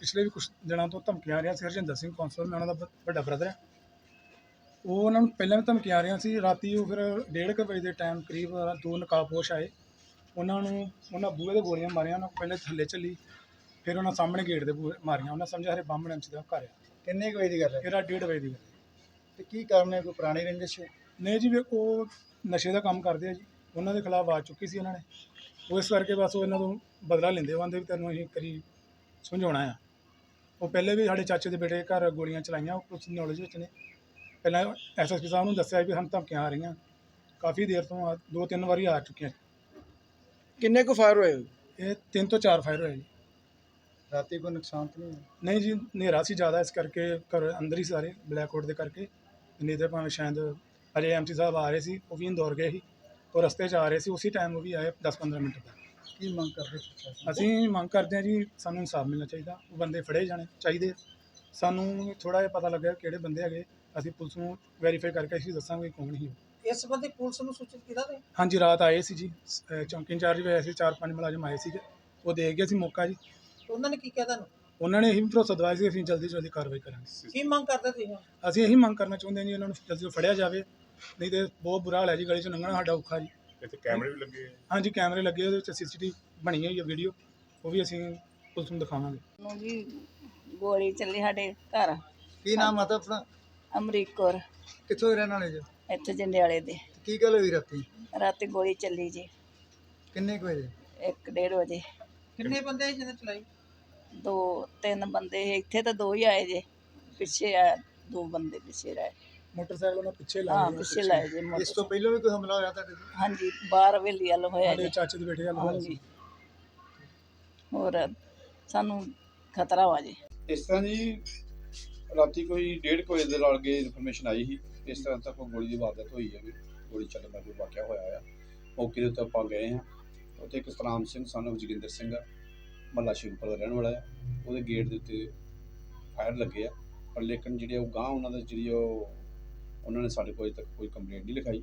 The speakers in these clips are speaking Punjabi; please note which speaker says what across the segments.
Speaker 1: ਪਿਛਲੇ ਵੀ ਕੁਝ ਦਿਨਾਂ ਤੋਂ ਧਮਕੀਆਂ ਆ ਰਹੀਆਂ ਸੀ ਹਰਜਿੰਦਰ ਸਿੰਘ ਕੌਂਸਲਰ ਮੈਂ ਉਹਨਾਂ ਦਾ ਵੱਡਾ ਬ੍ਰਦਰ ਹੈ ਉਹ ਉਹਨਾਂ ਨੂੰ ਪਹਿਲਾਂ ਵੀ ਧਮਕੀਆਂ ਆ ਰਹੀਆਂ ਸੀ ਰਾਤੀ ਉਹ ਫਿਰ 1:30 ਵਜੇ ਦੇ ਟਾਈਮ ਕਰੀਬ ਦੋ ਨਕਾਬਪੋਸ਼ ਆਏ। ਉਹਨਾਂ ਨੂੰ ਉਹਨਾਂ ਬੂਹੇ ਦੇ ਗੋਲੀਆਂ ਮਾਰੀਆਂ ਉਹਨਾਂ ਪਹਿਲੇ ਥੱਲੇ ਚੱਲੀ ਫਿਰ ਉਹਨਾਂ ਸਾਹਮਣੇ ਗੇਟ ਦੇ ਬੂਹੇ ਮਾਰੀਆਂ। ਉਹਨਾਂ ਸਮਝਿਆ ਹਰੇ ਬੰਬ ਐਮਸੀ ਦਾ ਘਰ ਆ।
Speaker 2: ਕਿੰਨੇ ਕੁ ਵਜੇ ਦੀ ਗੱਲ ਹੈ?
Speaker 1: ਫਿਰ ਆ 1:30 ਵਜੇ ਦੀ ਗੱਲ ਹੈ।
Speaker 2: ਤੇ ਕੀ ਕਾਰਨ ਹੈ? ਕੋਈ ਪੁਰਾਣੀ ਰੰਜਿਸ਼ ਹੈ?
Speaker 1: ਨਹੀਂ ਜੀ ਵੇਖੋ ਉਹ ਨਸ਼ੇ ਦਾ ਕੰਮ ਕਰਦੇ ਆ ਜੀ। ਉਹਨਾਂ ਦੇ ਖਿਲਾਫ ਆਵਾਜ਼ ਚੁੱਕੀ ਸੀ ਉਹਨਾਂ ਨੇ। ਉਹ ਇਸ ਕਰਕੇ ਬਸ ਉਹ ਇਹਨਾਂ ਤੋਂ ਬਦਲਾ ਲੈਂਦੇ ਉਹ ਆਂਦੇ ਵੀ ਤੈਨੂੰ ਅਸੀਂ ਕਰੀ ਸਮਝਾਉਣਾ ਆ। ਉਹ ਪਹਿਲੇ ਵੀ ਸਾਡੇ ਚਾਚੇ ਦੇ ਬੇਟੇ ਘਰ ਗੋਲੀਆਂ ਚਲਾਈਆਂ ਉਹ ਕੁਝ ਨੌਲੇਜ ਵਿੱਚ ਨੇ। ਪਹਿਲਾਂ ਐਸਐਸਪੀ ਸਾਹਿਬ ਨੂੰ ਦੱਸਿਆ ਵੀ ਸਾਨੂੰ ਧਮਕੀਆਂ ਆ ਰਹੀਆਂ। ਕਾਫੀ ਦੇਰ ਤੋਂ ਆ- ਦੋ ਤਿੰਨ ਵਾਰੀ ਆ ਚੁੱਕੀਆਂ।
Speaker 2: ਕਿੰਨੇ ਕੁ ਫਾਇਰ ਹੋਏ?
Speaker 1: ਇਹ ਤਿੰਨ ਤੋਂ ਚਾਰ ਫਾਇਰ ਹੋਏ ਜੀ।
Speaker 2: ਰਾਤੀ ਕੋਈ ਨੁਕਸਾਨ ਤਾਂ ਨਹੀਂ ਹੋਇਆ?
Speaker 1: ਨਹੀਂ ਜੀ ਹਨੇਰਾ ਸੀ ਜ਼ਿਆਦਾ ਇਸ ਕਰਕੇ ਘਰ ਅੰਦਰ ਹੀ ਸਾਰੇ ਬਲੈਕ ਆਊਟ ਦੇ ਕਰਕੇ। ਨਹੀਂ ਤੇ ਭਾਵੇਂ ਸ਼ਾਇਦ ਅਜੇ ਐਮਸੀ ਸਾਹਿਬ ਆ ਰਹੇ ਸੀ ਉਹ ਵੀ ਇੰਦੌਰ ਗਏ ਸੀ। ਉਹ ਰਸਤੇ 'ਚ ਆ ਰਹੇ ਸੀ ਉਸੇ ਟਾਈਮ ਉਹ ਵੀ ਆਏ 10-15 ਮਿੰਟ ਤੱਕ
Speaker 2: ਕੀ ਮੰਗ ਕਰਦੇ ਪ੍ਰਸ਼ਾਸਨ
Speaker 1: ਅਸੀਂ ਮੰਗ ਕਰਦੇ ਹਾਂ ਜੀ ਸਾਨੂੰ ਇਨਸਾਫ ਮਿਲਣਾ ਚਾਹੀਦਾ। ਉਹ ਬੰਦੇ ਫੜੇ ਜਾਣੇ ਚਾਹੀਦੇ ਸਾਨੂੰ ਥੋੜਾ ਜਿਹਾ ਪਤਾ ਲੱਗਾ ਕਿਹੜੇ ਬੰਦੇ ਹੈਗੇ। ਅਸੀਂ ਪੁਲਿਸ ਨੂੰ ਵੈਰੀਫਾਈ ਕਰਕੇ ਅਸੀਂ ਦੱਸਾਂਗੇ ਕੌਣ ਹੀ ਉਹ।
Speaker 3: ਇਸ ਸੰਬੰਧੀ ਪੁਲਿਸ ਨੂੰ ਸੂਚਿਤ ਕੀਤਾ ਤੇ
Speaker 1: ਹਾਂਜੀ ਰਾਤ ਆਏ ਸੀ ਜੀ। ਅਹ ਚੌਂਕੀ ਇੰਚਾਰਜ ਵੀ ਆਏ ਸੀ ਚਾਰ ਪੰਜ ਮੁਲਾਜ਼ਮ ਆਏ ਸੀਗੇ। ਉਹ ਦੇਖ ਗਏ ਸੀ ਮੌਕਾ ਜੀ।
Speaker 3: ਉਹਨਾਂ ਨੇ ਕੀ ਕਿਹਾ ਤੁਹਾਨੂੰ?
Speaker 1: ਉਹਨਾਂ ਨੇ ਇਹੀ ਭਰੋਸਾ ਦਵਾਇਆ ਸੀ ਅਸੀਂ ਜਲਦੀ ਤੋਂ ਜਲਦੀ ਕਾਰਵਾਈ ਕਰਾਂਗੇ।
Speaker 3: ਕੀ ਮੰਗ ਕਰਦੇ ਤੁਸੀਂ?
Speaker 1: ਅਸੀਂ ਇਹੀ ਮੰਗ ਕਰਨਾ ਚਾਹੁੰਦੇ ਹਾਂ ਜੀ ਉਹਨਾਂ ਨੂੰ ਜਲਦੀ ਤੋਂ ਫੜਿਆ ਜਾਵੇ। ਨਹੀਂ ਤੇ ਬਹੁਤ ਬੁਰਾ ਹਾਲ ਹੈ ਜੀ ਗਲੀ 'ਚ ਲੰਘਣਾ ਸਾਡਾ ਔਖਾ ਜੀ।
Speaker 4: ਇੱਥੇ ਕੈਮਰੇ ਵੀ ਲੱਗੇ ਆ।
Speaker 1: ਹਾਂਜੀ ਕੈਮਰੇ ਲੱਗੇ ਉਹਦੇ ਵਿੱਚ ਸੀਸੀਟੀਵੀ ਬਣੀ ਹੋਈ ਹੈ ਵੀਡੀਓ ਉਹ ਵੀ ਅਸੀਂ ਪੁਲਿਸ ਨੂੰ ਦਿਖਾਵਾਂਗੇ।
Speaker 5: ਨੂੰ ਜੀ ਗੋਲੀ ਚੱਲੀ ਸਾਡੇ ਘਰ।
Speaker 2: ਕੀ ਨਾਮ ਆਦਾ ਆਪਣਾ?
Speaker 5: ਅਮਰੀਕ ਕੌਰ।
Speaker 2: ਕਿੱਥੋਂ ਦੇ ਰਹਿਣ ਵਾਲੇ ਜੋ?
Speaker 5: ਇੱਥੇ ਜੰਡਿਆਲੇ ਦੇ।
Speaker 2: ਕੀ ਗੱਲ ਹੋਈ ਰਾਤੀ?
Speaker 5: ਰਾਤੀ ਗੋਲੀ ਚੱਲੀ ਜੀ।
Speaker 2: ਕਿੰਨੇ ਕੁ ਵਜੇ?
Speaker 5: 1:30 ਵਜੇ।
Speaker 3: ਕਿੰਨੇ ਬੰਦੇ ਸੀ ਜਿਹਨੇ ਚਲਾਈ?
Speaker 5: ਦੋ ਤਿੰਨ ਬੰਦੇ ਇੱਥੇ ਤਾਂ ਦੋ ਹੀ ਆਏ ਜੇ। ਪਿੱਛੇ ਆ ਦੋ ਬੰਦੇ ਪਿੱਛੇ ਰਹੇ
Speaker 1: ਮੋਟਰਸਾਈਕਲ ਉਹਨਾਂ ਪਿੱਛੇ
Speaker 5: ਹਾਂ
Speaker 1: ਲਾਏ
Speaker 5: ਪਿੱਛੇ ਲਾਏ ਜੇ
Speaker 2: ਇਸ ਤੋਂ ਪਹਿਲਾਂ ਵੀ ਕੋਈ ਹਮਲਾ ਹੋਇਆ ਤੁਹਾਡੇ ਤੇ
Speaker 5: ਹਾਂਜੀ ਬਾਹਰ ਹਵੇਲੀ ਵੱਲ ਹੋਇਆ
Speaker 1: ਸਾਡੇ
Speaker 5: ਜੀ।
Speaker 1: ਚਾਚੇ ਦੇ ਬੇਟੇ ਦਾ ਹੋਇਆ ਸੀ?
Speaker 5: ਹਾਂਜੀ ਹੋਰ ਸਾਨੂੰ ਖਤਰਾ ਵਾ ਜੀ।
Speaker 6: ਇਸ ਤਰ੍ਹਾਂ ਜੀ ਰਾਤੀ ਕੋਈ 1:30 ਵਜੇ ਦੇ ਨਾਲ ਕੇ ਇਨਫੋਰਮੇਸ਼ਨ ਆਈ ਸੀ। ਇਸ ਤਰ੍ਹਾਂ ਤਾਂ ਕੋਈ ਗੋਲੀ ਦੀ ਵਾਰਦਾਤ ਹੋਈ ਹੈ ਵੀ ਗੋਲੀ ਚੱਲਣ ਦਾ ਕੋਈ ਵਾਕਿਆ ਹੋਇਆ ਆ। ਮੌਕੇ ਦੇ ਉੱਤੇ ਆਪਾਂ ਗਏ ਹਾਂ। ਉੱਥੇ ਇੱਕ ਸਤਨਾਮ ਸਿੰਘ ਸਾਨੂੰ ਜੋਗਿੰਦਰ ਸਿੰਘ ਆ। ਮੱਲਾ ਸ਼ਿਵਪੁਰ ਦਾ ਰਹਿਣ ਵਾਲਾ ਆ। ਉਹਦੇ ਗੇਟ ਦੇ ਉੱਤੇ ਫਾਇਰ ਲੱਗੇ ਆ। ਪਰ ਲੇਕਿਨ ਜਿਹੜੇ ਉਹ ਗਾਂ ਉਹਨਾਂ ਦਾ ਜਿਹੜੀ ਉਹ ਉਹਨਾਂ ਨੇ ਸਾਡੇ ਕੋਲ ਅਜੇ ਤੱਕ ਕੋਈ ਕੰਪਲੇਂਟ ਨਹੀਂ ਲਿਖਾਈ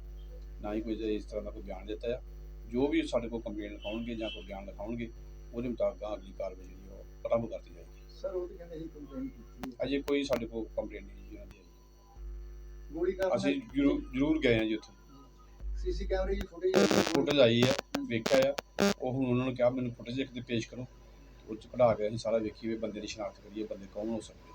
Speaker 6: ਨਾ ਹੀ ਕੋਈ ਇਸ ਤਰ੍ਹਾਂ ਦਾ ਕੋਈ ਬਿਆਨ ਦਿੱਤਾ ਆ। ਜੋ ਵੀ ਸਾਡੇ ਕੋਲ ਕੰਪਲੇਂਟ ਲਿਖਾਉਣਗੇ ਜਾਂ ਕੋਈ ਬਿਆਨ ਲਿਖਾਉਣਗੇ ਉਹਦੇ ਮੁਤਾਬਕ ਅਗਲੀ ਕਾਰਵਾਈ ਜਿਹੜੀ ਉਹ ਆਰੰਭ ਕਰਤੀ ਜਾਏਗੀ।
Speaker 2: ਸਰ ਉਹ ਤਾਂ ਕਹਿੰਦੇ ਸੀ ਕੰਪਲੇਂਟ ਕੀਤੀ।
Speaker 6: ਅਜੇ ਕੋਈ ਸਾਡੇ ਕੋਲ ਕੰਪਲੇਂਟ ਨਹੀਂ ਜੀ ਉਹਨਾਂ ਦੀ ਆਈ।
Speaker 2: ਗੋਲੀ ਕਾਰਨ
Speaker 6: ਅਸੀਂ ਜ਼ਰੂਰ ਗਏ ਹਾਂ ਜੀ ਉੱਥੇ।
Speaker 2: ਸੀਸੀ ਕੈਮਰੇ ਦੀ ਫੁਟੇਜ
Speaker 6: ਫੁਟੇਜ ਆਈ ਆ ਵੇਖਿਆ ਆ। ਉਹ ਹੁਣ ਉਹਨਾਂ ਨੂੰ ਕਿਹਾ ਮੈਨੂੰ ਫੁਟੇਜ ਇੱਕ ਤੇ ਪੇਸ਼ ਕਰੋ। ਉਹ ਚ ਕਢਾ ਕੇ ਅਸੀਂ ਸਾਰਾ ਵੇਖੀਏ ਵੀ ਬੰਦੇ ਦੀ ਸ਼ਨਾਖਤ ਕਰੀਏ ਬੰਦੇ ਕੌਣ ਹੋ ਸਕਦੇ